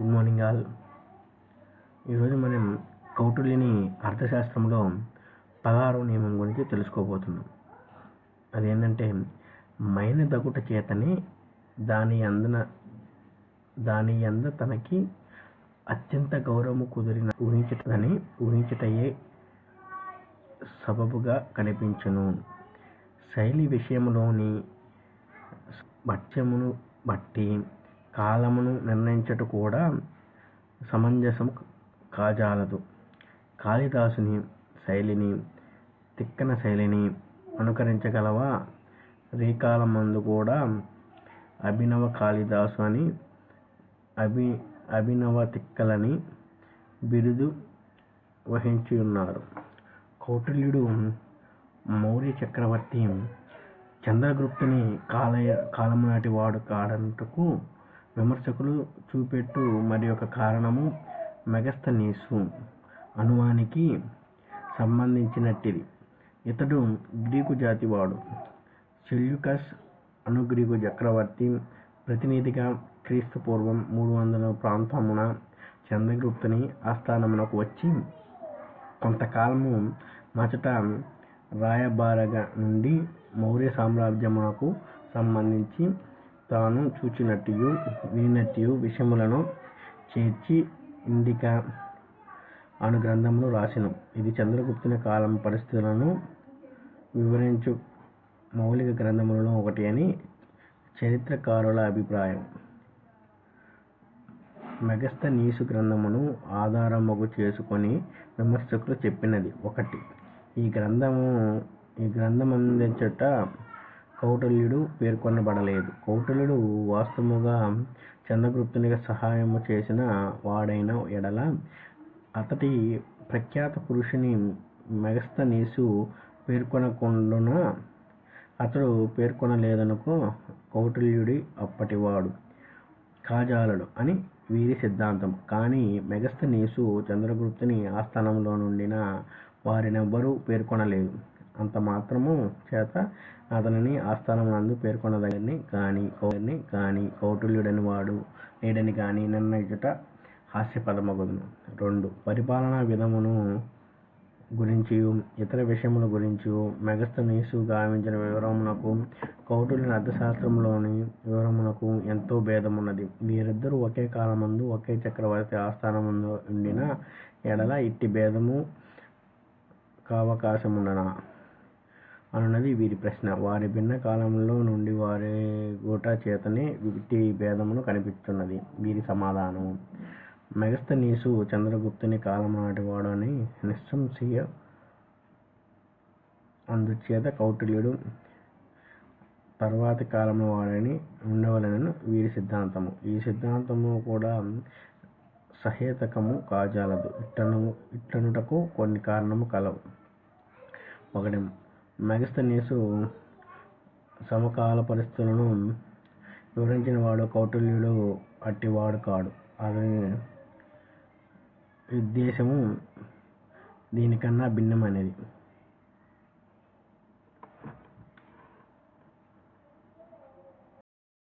Good morning all ఈరోజు మనం కౌటుల్యని అర్థశాస్త్రంలో పగారు నియమం గురించి తెలుసుకోబోతున్నాం. అదేంటంటే మైన దగుట చేతనే దాని అందన దాని అంద తనకి అత్యంత గౌరవము కుదిరిన ఊహించటని ఊహించటయే సబబుగా కనిపించును. శైలి విషయంలోని భక్ష్యమును బట్టి కాలమును నిర్ణయించట కూడా సమంజసం కాజాలదు. కాళిదాసుని శైలిని తిక్కన శైలిని అనుకరించగలవా? రీకాలమందు కూడా అభినవ కాళిదాసు అని అభి అభినవ తిక్కలని బిరుదు వహించి ఉన్నారు కౌటిల్యుడు మౌర్య చక్రవర్తి చంద్రగుప్తుని కాలయ కాలము నాటి వాడు కాడంటకు విమర్శకులు చూపెట్టు మరి ఒక కారణము మెగస్తనీసు అనువానికి సంబంధించినట్టిది. ఇతడు గ్రీకు జాతివాడు. సెల్యుకస్ అనుగ్రీకు చక్రవర్తి ప్రతినిధిగా క్రీస్తు పూర్వం మూడు వందల ప్రాంతమున చంద్రగుప్తుని ఆస్థానమునకు వచ్చి కొంతకాలము మచట రాయబారగా నుండి మౌర్య సామ్రాజ్యమునకు సంబంధించి తాను చూచినట్టు వినినట్టు విషయములను చేర్చి ఇండికా అను గ్రంథమును రాసెను. ఇది చంద్రగుప్తుని కాలం పరిస్థితులను వివరించు. మౌలిక గ్రంథములలో ఒకటి అని చరిత్రకారుల అభిప్రాయం. మెగస్తనీసు గ్రంథమును ఆధారముగు చేసుకొని విమర్శకులు చెప్పినది ఒకటి. ఈ గ్రంథము ఈ గ్రంథమందించుట కౌటిల్యుడు పేర్కొనబడలేదు. కౌటిల్యుడు వాస్తవముగా చంద్రగుప్తునికి సహాయము చేసిన వాడైన ఎడల అతడి ప్రఖ్యాత పురుషుని మెగస్తనీసు పేర్కొనకుండున? అతడు పేర్కొనలేదనుకో కౌటిల్యుడి అప్పటివాడు కాజాలడు అని వీరి సిద్ధాంతం. కానీ మెగస్తనీసు చంద్రగుప్తుని ఆస్థానంలో నుండిన వారినెవ్వరూ పేర్కొనలేదు. అంత మాత్రము చేత అతనిని ఆస్థానమునందు పేర్కొనదగని కానీ కోని కానీ కౌటుల్యుడని వాడు లేడని కానీ నిర్ణయించుట హాస్యపదమగును. రెండు పరిపాలనా విధమును గురించి ఇతర విషయముల గురించి మెగస్తనీసు గావించిన వివరమునకు కౌటుల్యుని అర్థశాస్త్రంలోని వివరమునకు ఎంతో భేదమున్నది. వీరిద్దరూ ఒకే కాలమందు ఒకే చక్రవర్తి ఆస్థానముందు ఉండిన ఎడల ఇట్టి భేదము కావకాశముండనా అన్నది వీరి ప్రశ్న. వారి భిన్న కాలంలో నుండి వారి గూట చేతనే ఇట్టి భేదమును కనిపిస్తున్నది. వీరి సమాధానము మెగస్తనీసు చంద్రగుప్తుని కాలం నాటివాడు అని నిస్సంశయ అందుచేత కౌటిల్యుడు తర్వాతి కాలంలో వాడని ఉండవలనను వీరి సిద్ధాంతము. ఈ సిద్ధాంతము కూడా సహేతకము కాజాలదు. ఇట్టను ఇట్టనుటకు కొన్ని కారణము కలవు. ఒకటి మెగస్తనీసు సమకాల పరిస్థితులను వివరించిన వాడు కౌటిల్యుడు అట్టివాడు కాడు. అతని ఉద్దేశము దీనికన్నా భిన్నమైనది.